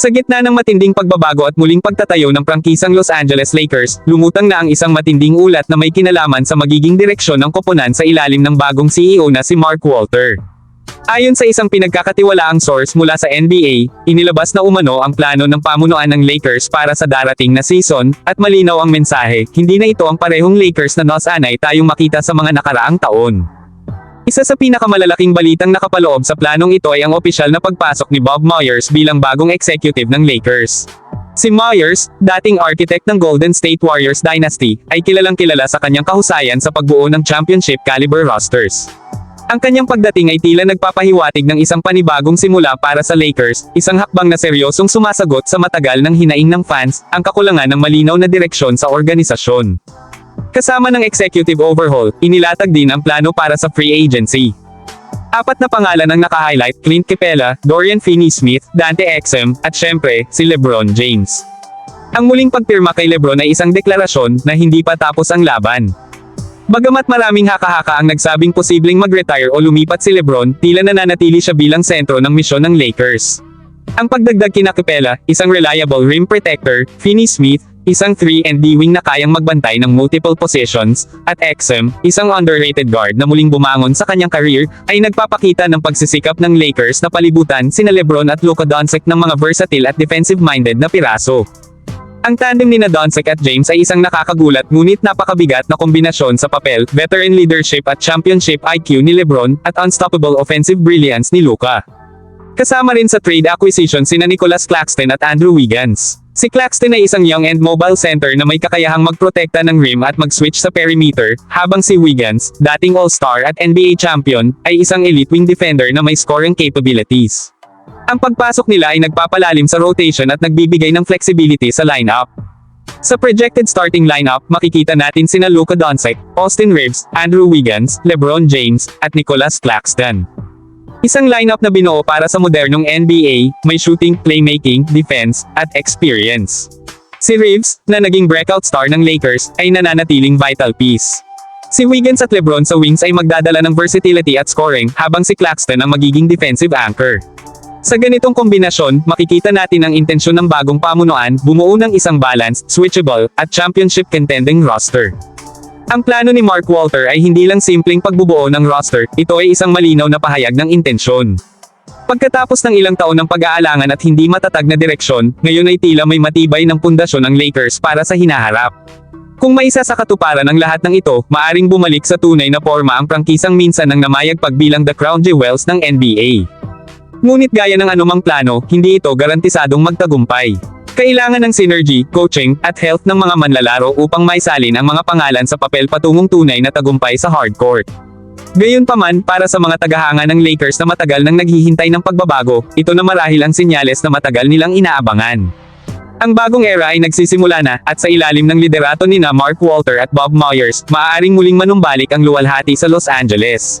Sa gitna ng matinding pagbabago at muling pagtatayo ng prangkisang Los Angeles Lakers, lumutang na ang isang matinding ulat na may kinalaman sa magiging direksyon ng koponan sa ilalim ng bagong CEO na si Mark Walter. Ayon sa isang pinagkakatiwalaang source mula sa NBA, inilabas na umano ang plano ng pamunuan ng Lakers para sa darating na season, at malinaw ang mensahe, hindi na ito ang parehong Lakers na nasanay tayong makita sa mga nakaraang taon. Isa sa pinakamalalaking balitang nakapaloob sa planong ito ay ang opisyal na pagpasok ni Bob Myers bilang bagong executive ng Lakers. Si Myers, dating architect ng Golden State Warriors dynasty, ay kilalang kilala sa kanyang kahusayan sa pagbuo ng championship caliber rosters. Ang kanyang pagdating ay tila nagpapahiwatig ng isang panibagong simula para sa Lakers, isang hakbang na seryosong sumasagot sa matagal ng hinaing ng fans, ang kakulangan ng malinaw na direksyon sa organisasyon. Kasama ng executive overhaul, inilatag din ang plano para sa free agency. Apat na pangalan ang naka-highlight, Clint Capella, Dorian Finney-Smith, Dante Exum, at syempre, si LeBron James. Ang muling pagpirma kay LeBron ay isang deklarasyon na hindi pa tapos ang laban. Bagamat maraming haka-haka ang nagsabing posibleng mag-retire o lumipat si LeBron, tila nananatili siya bilang sentro ng misyon ng Lakers. Ang pagdagdag kina Capella, isang reliable rim protector, Finney-Smith, isang 3 and D wing na kayang magbantay ng multiple positions, at Exum, isang underrated guard na muling bumangon sa kanyang career, ay nagpapakita ng pagsisikap ng Lakers na palibutan sina LeBron at Luka Doncic ng mga versatile at defensive-minded na piraso. Ang tandem ni Doncic at James ay isang nakakagulat ngunit napakabigat na kombinasyon sa papel, veteran leadership at championship IQ ni LeBron, at unstoppable offensive brilliance ni Luka. Kasama rin sa trade acquisition sina Nicholas Claxton at Andrew Wiggins. Si Claxton ay isang young and mobile center na may kakayahang magprotekta ng rim at mag-switch sa perimeter, habang si Wiggins, dating All-Star at NBA champion, ay isang elite wing defender na may scoring capabilities. Ang pagpasok nila ay nagpapalalim sa rotation at nagbibigay ng flexibility sa lineup. Sa projected starting lineup, makikita natin sina Luka Doncic, Austin Reeves, Andrew Wiggins, LeBron James, at Nicholas Claxton. Isang lineup na binuo para sa modernong NBA, may shooting, playmaking, defense, at experience. Si Reeves, na naging breakout star ng Lakers, ay nananatiling vital piece. Si Wiggins at LeBron sa wings ay magdadala ng versatility at scoring, habang si Claxton ang magiging defensive anchor. Sa ganitong kombinasyon, makikita natin ang intensyon ng bagong pamunuan, bumuo ng isang balanced, switchable, at championship contending roster. Ang plano ni Mark Walter ay hindi lang simpleng pagbubuo ng roster, ito ay isang malinaw na pahayag ng intensyon. Pagkatapos ng ilang taon ng pag-aalangan at hindi matatag na direksyon, ngayon ay tila may matibay ng pundasyon ng Lakers para sa hinaharap. Kung maisa sa katuparan ng lahat ng ito, maaring bumalik sa tunay na forma ang prangkisang minsan nang namayag pagbilang the crown jewels ng NBA. Ngunit gaya ng anumang plano, hindi ito garantisadong magtagumpay. Kailangan ng synergy, coaching, at health ng mga manlalaro upang maisalin ang mga pangalan sa papel patungong tunay na tagumpay sa hardcourt. Gayunpaman, para sa mga tagahanga ng Lakers na matagal nang naghihintay ng pagbabago, ito na marahil ang sinyales na matagal nilang inaabangan. Ang bagong era ay nagsisimula na, at sa ilalim ng liderato ni na Mark Walter at Bob Myers, maaaring muling manumbalik ang luwalhati sa Los Angeles.